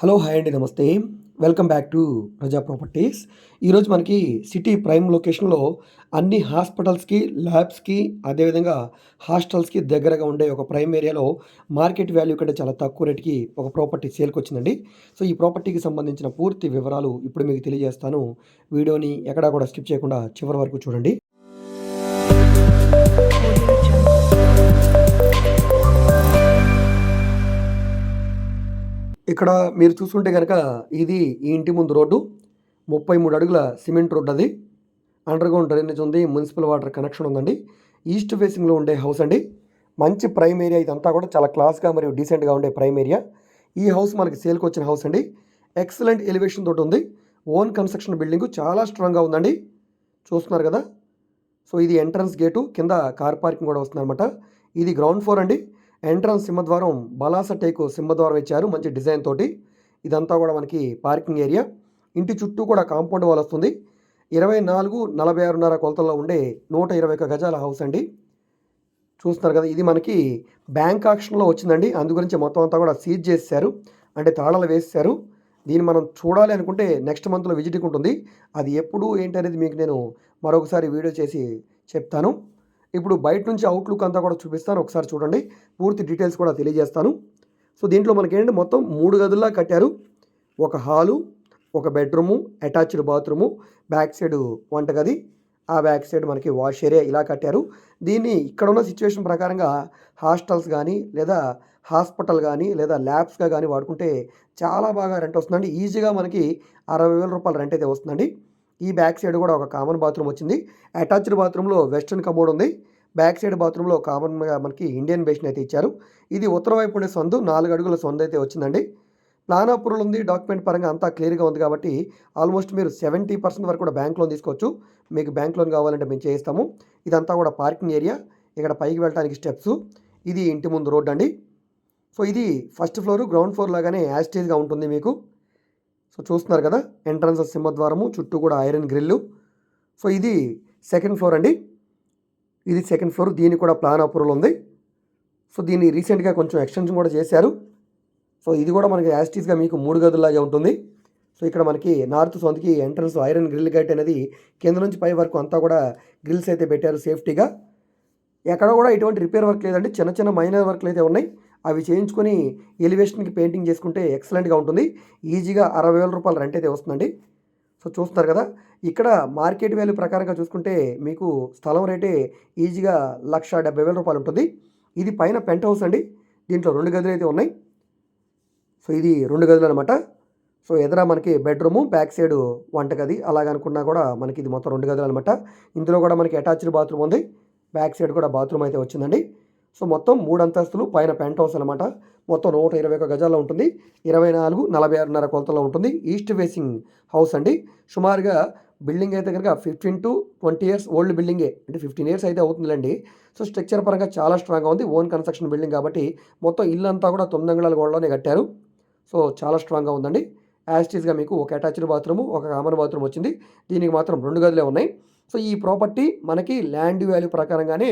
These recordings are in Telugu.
హలో హాయ్ అండి నమస్తే. Welcome back to Praja properties. ఈరోజు మనకి సిటీ ప్రైమ్ లొకేషన్లో అన్ని హాస్పిటల్స్కి ల్యాబ్స్కి అదేవిధంగా హాస్టల్స్కి దగ్గరగా ఉండే ఒక ప్రైమ్ ఏరియాలో మార్కెట్ వాల్యూ కంటే చాలా తక్కువ రేటుకి ఒక ప్రాపర్టీ సేల్కి వచ్చిందండి. సో ఈ ప్రాపర్టీకి సంబంధించిన పూర్తి వివరాలు ఇప్పుడు మీకు తెలియజేస్తాను. వీడియోని ఎక్కడా కూడా స్కిప్ చేయకుండా చివరి వరకు చూడండి. ఇక్కడ మీరు చూస్తుంటే కనుక ఇది ఈ ఇంటి ముందు రోడ్డు. ముప్పై మూడు అడుగుల సిమెంట్ రోడ్డు అది అండర్గ్రౌండ్ డ్రైనేజ్ ఉంది. మున్సిపల్ వాటర్ కనెక్షన్ ఉందండి. ఈస్ట్ ఫేసింగ్లో ఉండే హౌస్ అండి. మంచి ప్రైమ్ ఏరియా ఇదంతా కూడా చాలా క్లాస్గా మరియు డీసెంట్గా ఉండే ప్రైమ్ ఏరియా. ఈ హౌస్ మనకి సేల్కి వచ్చిన హౌస్ అండి. ఎక్సలెంట్ ఎలివేషన్ తోటి ఉంది. ఓన్ కన్స్ట్రక్షన్ బిల్డింగ్ చాలా స్ట్రాంగ్గా ఉందండి. చూస్తున్నారు కదా? సో ఇది ఎంట్రన్స్ గేటు. కింద కార్ పార్కింగ్ కూడా వస్తుందన్నమాట. ఇది గ్రౌండ్ ఫ్లోర్ అండి. ఎంట్రన్స్ సింహద్వారం బలాస టేకు సింహద్వారం ఇచ్చారు మంచి డిజైన్ తోటి. ఇదంతా కూడా మనకి పార్కింగ్ ఏరియా. ఇంటి చుట్టూ కూడా కాంపౌండ్ వాల్ వస్తుంది. ఇరవై నాలుగు నలభై ఆరున్నర కొలతల్లో ఉండే నూట ఇరవై ఒక్క గజాల హౌస్ అండి. చూస్తున్నారు కదా ఇది మనకి బ్యాంక్ ఆక్షన్లో వచ్చిందండి. అందు గురించి మొత్తం అంతా కూడా సీజ్ చేశారు అంటే తాళాలు వేసేశారు. దీన్ని మనం చూడాలి అనుకుంటే నెక్స్ట్ మంత్లో విజిట్కి ఉంటుంది. అది ఎప్పుడు ఏంటి అనేది మీకు నేను మరొకసారి వీడియో చేసి చెప్తాను. ఇప్పుడు బయట నుంచి అవుట్లుక్ అంతా కూడా చూపిస్తాను. ఒకసారి చూడండి. పూర్తి డీటెయిల్స్ కూడా తెలియజేస్తాను. సో దీంట్లో మనకి ఏంటంటే మొత్తం మూడు గదుల్లా కట్టారు. ఒక హాలు ఒక bedroom attached bathroom back side వంటగది ఆ బ్యాక్ సైడ్ మనకి వాష్ ఏరియా ఇలా కట్టారు. దీన్ని ఇక్కడ ఉన్న సిచ్యువేషన్ ప్రకారంగా హాస్టల్స్ కానీ లేదా హాస్పిటల్ కానీ లేదా ల్యాబ్స్గా కానీ వాడుకుంటే చాలా బాగా రెంట్ వస్తుందండి. ఈజీగా మనకి అరవై వేల రూపాయల రెంట్ అయితే వస్తుందండి. ఈ బ్యాక్ సైడ్ కూడా ఒక కామన్ బాత్రూమ్ వచ్చింది. అటాచ్డ్ బాత్రూంలో వెస్ట్రన్ కమోడ్ ఉంది. బ్యాక్ సైడ్ బాత్రూంలో కామన్గా మనకి ఇండియన్ బేషన్ అయితే ఇచ్చారు. ఇది ఉత్తర వైపు ఉండే సొందు నాలుగు అడుగుల సొందు అయితే వచ్చిందండి. ప్లాన్ అప్రూవల్ ఉంది డాక్యుమెంట్ పరంగా అంతా క్లియర్గా ఉంది కాబట్టి ఆల్మోస్ట్ మీరు సెవెంటీ పర్సెంట్ వరకు కూడా బ్యాంక్ లోన్ తీసుకోవచ్చు. మీకు బ్యాంక్ లోన్ కావాలంటే మేము చేయిస్తాము. ఇదంతా కూడా పార్కింగ్ ఏరియా. ఇక్కడ పైకి వెళ్ళడానికి స్టెప్స్. ఇది ఇంటి ముందు రోడ్ అండి. సో ఇది ఫస్ట్ ఫ్లోర్ గ్రౌండ్ ఫ్లోర్ లాగానే యాస్టేజ్గా ఉంటుంది మీకు. సో చూస్తున్నారు కదా ఎంట్రన్స్ సింహద్వారము చుట్టూ కూడా ఐరన్ గ్రిల్లు. సో ఇది సెకండ్ ఫ్లోర్ అండి. ఇది సెకండ్ ఫ్లోర్ దీనికి కూడా ప్లాన్ అప్రూవల్ ఉంది. సో దీన్ని రీసెంట్గా కొంచెం ఎక్స్టెన్షన్ కూడా చేశారు. సో ఇది కూడా మనకి యాస్టీస్గా మీకు మూడు గదుల్లాగే ఉంటుంది. సో ఇక్కడ మనకి నార్త్ సొంతకి ఎంట్రన్స్ ఐరన్ గ్రిల్ గేట్ అనేది కింద నుంచి పై వరకు అంతా కూడా గ్రిల్స్ అయితే పెట్టారు సేఫ్టీగా. ఎక్కడ కూడా ఎటువంటి రిపేర్ వర్క్ లేదండి. చిన్న చిన్న మైనర్ వర్క్లు అయితే ఉన్నాయి. అవి చేయించుకొని ఎలివేషన్కి పెయింటింగ్ చేసుకుంటే ఎక్సలెంట్గా ఉంటుంది. ఈజీగా అరవై వేల రూపాయల రెంట్ అయితే వస్తుందండి. సో చూస్తున్నారు కదా ఇక్కడ మార్కెట్ వాల్యూ ప్రకారంగా చూసుకుంటే మీకు స్థలం రేటే ఈజీగా లక్ష డెబ్బై వేల రూపాయలు ఉంటుంది. ఇది పైన పెంట్ హౌస్ అండి. దీంట్లో రెండు గదులు అయితే ఉన్నాయి. సో ఇది రెండు గదులు అనమాట సో ఎదుర మనకి బెడ్రూము బ్యాక్ సైడ్ వంటగది. అలాగనుకున్నా కూడా మనకి ఇది మొత్తం రెండు గదులు అనమాట ఇందులో కూడా మనకి అటాచ్డ్ బాత్రూమ్ ఉంది. బ్యాక్ సైడ్ కూడా బాత్రూమ్ అయితే వచ్చిందండి. సో మొత్తం మూడు అంతస్తులు పైన పెంట్ హౌస్ అనమాట మొత్తం నూట ఇరవై ఒక గజాల్లో ఉంటుంది. ఇరవై నాలుగు నలభై ఆరున్నర కొలతలో ఉంటుంది. ఈస్ట్ ఫేసింగ్ హౌస్ అండి. సుమారుగా బిల్డింగ్ అయితే కనుక fifteen to twenty years old బిల్డింగే. అంటే ఫిఫ్టీన్ ఇయర్స్ అయితే అవుతుందిలేండి. సో స్ట్రక్చర్ పరంగా చాలా స్ట్రాంగ్గా ఉంది. ఓన్ కన్స్ట్రక్షన్ బిల్డింగ్ కాబట్టి మొత్తం ఇల్లు అంతా కూడా తొమ్మిది అంగళాల గోడలోనే కట్టారు. సో చాలా స్ట్రాంగ్గా ఉందండి. యాస్టీస్గా మీకు ఒక అటాచ్డ్ బాత్రూమ్ ఒక కామన్ బాత్రూమ్ వచ్చింది. దీనికి మాత్రం రెండు గదులే ఉన్నాయి. సో ఈ ప్రాపర్టీ మనకి ల్యాండ్ వాల్యూ ప్రకారంగానే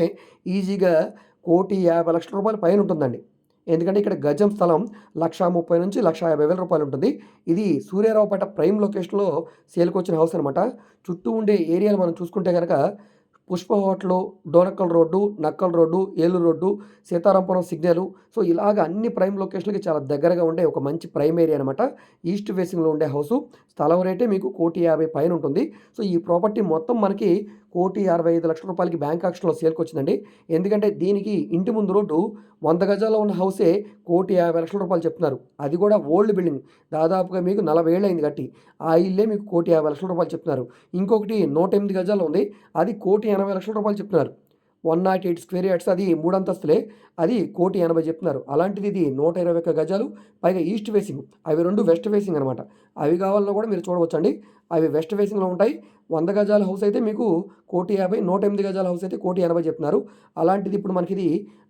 ఈజీగా కోటి యాభై లక్షల రూపాయల పైన ఉంటుందండి. ఎందుకంటే ఇక్కడ గజం స్థలం లక్ష ముప్పై నుంచి లక్ష యాభై వేల రూపాయలు ఉంటుంది. ఇది సూర్యారావుపేట ప్రైమ్ లొకేషన్లో సేల్కి వచ్చిన హౌస్ అనమాట చుట్టూ ఉండే ఏరియాలు మనం చూసుకుంటే కనుక పుష్ప హోటల్ డోనక్కల్ road Nakkal road Eluru road Seetharampuram signal. So ఇలాగ అన్ని ప్రైమ్ లొకేషన్లకి చాలా దగ్గరగా ఉండే ఒక మంచి ప్రైమ్ ఏరియా అనమాట ఈస్ట్ ఫేసింగ్లో ఉండే హౌస్. స్థలం రేటే మీకు కోటి యాభై పైన ఉంటుంది. సో ఈ ప్రాపర్టీ మొత్తం మనకి కోటి అరవై ఐదు లక్షల రూపాయలకి బ్యాంక్ ఆక్షన్లో సేల్కి వచ్చిందండి ఎందుకంటే దీనికి ఇంటి ముందు రోడ్డు వంద గజాల్లో ఉన్న హౌసే కోటి యాభై లక్షల రూపాయలు చెప్తున్నారు. అది కూడా ఓల్డ్ బిల్డింగ్. దాదాపుగా మీకు నలభై ఏళ్ళు అయింది కట్టి. ఆ ఇల్లే మీకు కోటి యాభై లక్షల రూపాయలు చెప్తున్నారు. ఇంకొకటి నూట ఎనిమిది గజాలు ఉంది. అది కోటి ఎనభై లక్షల రూపాయలు చెప్తున్నారు. One nought eight square yards అది మూడంతస్తులే అది కోటి ఎనభై చెప్తున్నారు. అలాంటిది ఇది నూట ఇరవై ఒక్క గజాలు పైగా ఈస్ట్ ఫేసింగ్. అవి రెండు వెస్ట్ ఫేసింగ్ అనమాట అవి కావాలన్నా కూడా మీరు చూడవచ్చండి. అవి వెస్ట్ ఫేసింగ్లో ఉంటాయి. వంద గజాల హౌస్ అయితే మీకు కోటి యాభై నూట ఎనిమిది గజాల హౌస్ అయితే కోటి ఎనభై చెప్తున్నారు. అలాంటిది ఇప్పుడు మనకి ఇది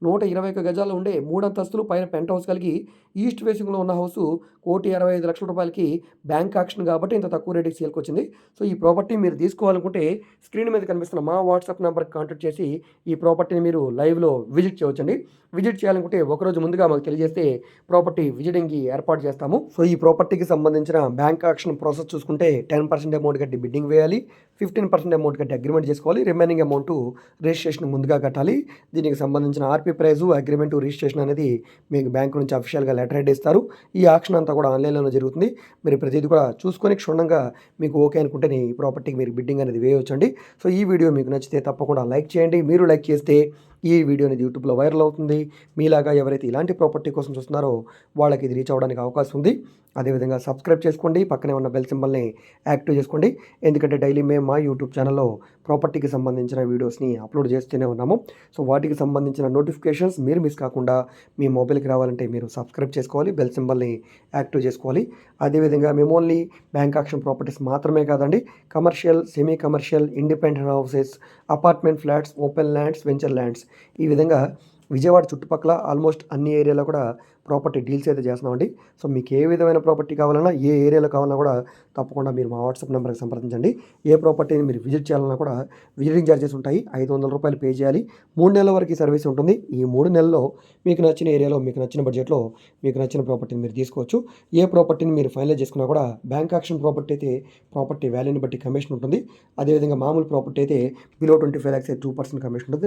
నూట ఇరవై ఒక గజాలు ఉండే మూడు అంతస్తులు పైన పెంట్ హౌస్ కలిగి ఈస్ట్ ఫేసింగ్లో ఉన్న హౌస్ కోటి అరవై ఐదు లక్షల రూపాయలకి బ్యాంక్ ఆక్షన్ కాబట్టి ఇంత తక్కువ రేటుకి సేల్కి వచ్చింది. సో ఈ ప్రాపర్టీ మీరు తీసుకోవాలనుకుంటే స్క్రీన్ మీద కనిపిస్తున్న మా వాట్సాప్ నెంబర్కి కాంటాక్ట్ చేసి ఈ ప్రాపర్టీని మీరు లైవ్లో విజిట్ చేయవచ్చండి. విజిట్ చేయాలనుకుంటే ఒకరోజు ముందుగా మాకు తెలియజేస్తే ప్రాపర్టీ విజిటింగ్కి ఏర్పాటు చేస్తాము. సో ఈ ప్రాపర్టీకి సంబంధించిన బ్యాంక్ ఆక్షన్ ప్రాసెస్ చూసుకుంటే టెన్ పర్సెంట్ అమౌంట్ కట్టి బిడ్డింగ్ వేయాలి ఫిఫ్టీన్ పర్సెంట్ అమౌంట్ కట్టి అగ్రిమెంట్ చేసుకోవాలి రిమైనింగ్ అమౌంట్ రిజిస్ట్రేషన్ ముందుగా కట్టాలి. దీనికి సంబంధించిన ఆర్పీ ప్రైజు అగ్రిమెంట్ రిజిస్ట్రేషన్ అనేది మీకు బ్యాంక్ నుంచి అఫీషియల్గా లెటర్ హెడ్ ఇస్తారు. ఈ ఆక్షన్ అంతా కూడా ఆన్లైన్లోనే జరుగుతుంది. మీరు ప్రతిదీ కూడా చూసుకొని క్షుణ్ణంగా మీకు ఓకే అనుకుంటే ఈ ప్రాపర్టీకి మీరు బిడ్డింగ్ అనేది వేయవచ్చండి సో ఈ వీడియో మీకు నచ్చితే తప్పకుండా లైక్ చేయండి. మీరు లైక్ చేస్తే ఈ వీడియో అనేది యూట్యూబ్లో వైరల్ అవుతుంది. మీలాగా ఎవరైతే ఇలాంటి ప్రాపర్టీ కోసం చూస్తున్నారో వాళ్ళకి ఇది రీచ్ అవ్వడానికి అవకాశం ఉంది. అదేవిధంగా సబ్స్క్రైబ్ చేసుకోండి. పక్కనే ఉన్న బెల్ సింబల్ని యాక్టివ్ చేసుకోండి. ఎందుకంటే డైలీ మేము మా యూట్యూబ్ ఛానల్లో ప్రాపర్టీకి సంబంధించిన వీడియోస్ని అప్లోడ్ చేస్తూనే ఉన్నాము. సో వాటికి సంబంధించిన నోటిఫికేషన్స్ మీరు మిస్ కాకుండా మీ మొబైల్కి రావాలంటే మీరు సబ్స్క్రైబ్ చేసుకోవాలి. బెల్ సింబల్ని యాక్టివ్ చేసుకోవాలి. అదేవిధంగా మేము ఓన్లీ బ్యాంక్ ఆక్షన్ ప్రాపర్టీస్ మాత్రమే కాదండి. Commercial semi commercial independent houses apartment flats open lands venture lands ఈ విధంగా విజయవాడ చుట్టుపక్కల ఆల్మోస్ట్ అన్ని ఏరియాలో కూడా ప్రాపర్టీ డీల్స్ అయితే చేస్తున్నామండి. సో మీకు ఏ విధమైన ప్రాపర్టీ కావాలన్నా ఏ ఏరియాలో కావాలన్నా కూడా తప్పకుండా మీరు మా వాట్సాప్ నెంబర్కి సంప్రదించండి. ఏ ప్రాపర్టీని మీరు విజిట్ చేయాలన్నా కూడా విజిటింగ్ ఛార్జెస్ ఉంటాయి. ఐదు వందల రూపాయలు పే చేయాలి. మూడు నెలల వరకు ఈ సర్వీస్ ఉంటుంది. ఈ మూడు నెలల్లో మీకు నచ్చిన ఏరియాలో మీకు నచ్చిన బడ్జెట్లో మీకు నచ్చిన ప్రాపర్టీని మీరు తీసుకోవచ్చు. ఏ ప్రాపర్టీని మీరు ఫైనలైజ్ చేసుకున్నా కూడా బ్యాంక్ యాక్షన్ ప్రాపర్టీ అయితే ప్రాపర్టీ వాల్యూని బట్టి కమిషన్ ఉంటుంది. అదేవిధంగా మామూలు ప్రాపర్టీ అయితే below twenty five lakhs two percent commission ఉంటుంది.